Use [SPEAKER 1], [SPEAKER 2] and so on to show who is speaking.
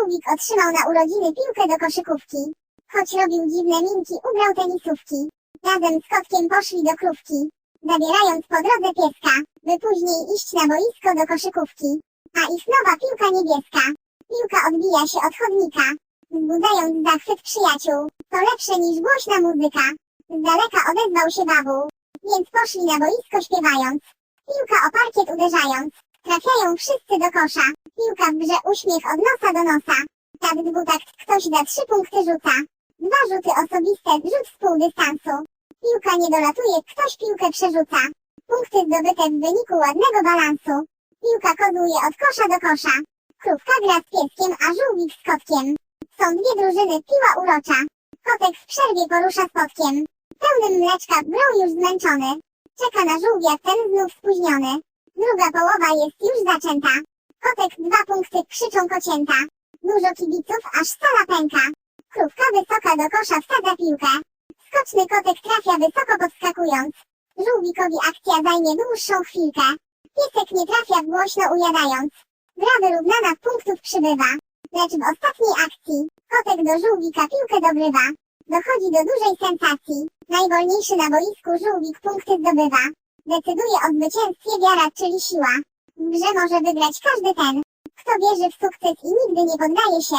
[SPEAKER 1] Żółwik otrzymał na urodziny piłkę do koszykówki. Choć robił dziwne minki, ubrał tenisówki. Razem z kotkiem poszli do krówki, zabierając po drodze pieska, by później iść na boisko do koszykówki. A ich nowa piłka niebieska. Piłka odbija się od chodnika, wzbudzając zachwyt przyjaciół. To lepsze niż głośna muzyka. Z daleka odezwał się babu, więc poszli na boisko śpiewając. Piłka o parkiet uderzając. Trafiają wszyscy do kosza. Piłka w grze uśmiech od nosa do nosa. Tak dwutakt ktoś da trzy punkty rzuca. Dwa rzuty osobiste, rzut z pół dystansu. Piłka nie dolatuje, ktoś piłkę przerzuca. Punkty zdobyte w wyniku ładnego balansu. Piłka kozuje od kosza do kosza. Krówka gra z pieskiem, a żółwik z kotkiem. Są dwie drużyny, piła urocza. Kotek w przerwie porusza spotkiem. Pełnym mleczka, brą już zmęczony. Czeka na żółwia, ten znów spóźniony. Druga połowa jest już zaczęta. Kotek dwa punkty, krzyczą kocięta. Dużo kibiców, aż sala pęka. Krówka wysoka do kosza wsadza piłkę. Skoczny kotek trafia wysoko podskakując. Żółwikowi akcja zajmie dłuższą chwilkę. Piesek nie trafia głośno ujadając. Gra wyrównana, punktów przybywa. Lecz w ostatniej akcji, kotek do żółwika piłkę dogrywa. Dochodzi do dużej sensacji. Najwolniejszy na boisku żółwik punkty zdobywa. Decyduje o zwycięstwie wiara, czyli siła. W grze może wygrać każdy ten, kto wierzy w sukces i nigdy nie poddaje się.